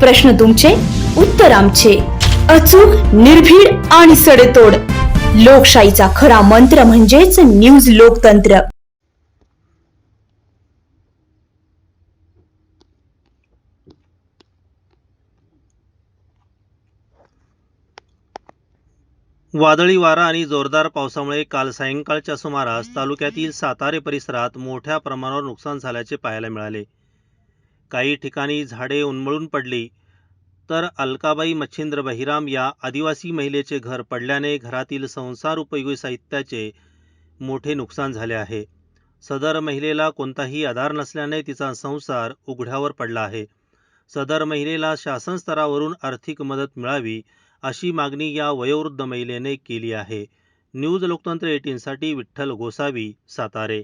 प्रश्न तुमचे उत्तर आमचे. अचूक निर्भीड आणि सडेतोड. लोकशाहीचा खरा मंत्र म्हणजेच न्यूज लोकतंत्र. वादळी वारा आणि जोरदार पावसामुळे काल सायंकाळच्या सुमारास तालुक्यातील सातारे परिसरात मोठ्या प्रमाणावर नुकसान झाल्याचे पाहायला मिळाले. काही ठिकाणी झाडे उन्मळून पडली तर अलकाबाई मच्छिंद्र बहिराम या आदिवासी महिलेचे घर पडल्याने घरातील संसार उपयोगी साहित्याचे मोठे नुकसान झाले आहे. सदर महिलेला कोणताही आधार नसल्याने तिचा संसार उघड्यावर पडला आहे. सदर महिलेला शासन स्तरावरून आर्थिक मदत मिळावी अशी मागणी या वयोवृद्ध महिलेने केली आहे. न्यूज लोकतंत्र एटीनसाठी विठ्ठल गोसावी सातारे.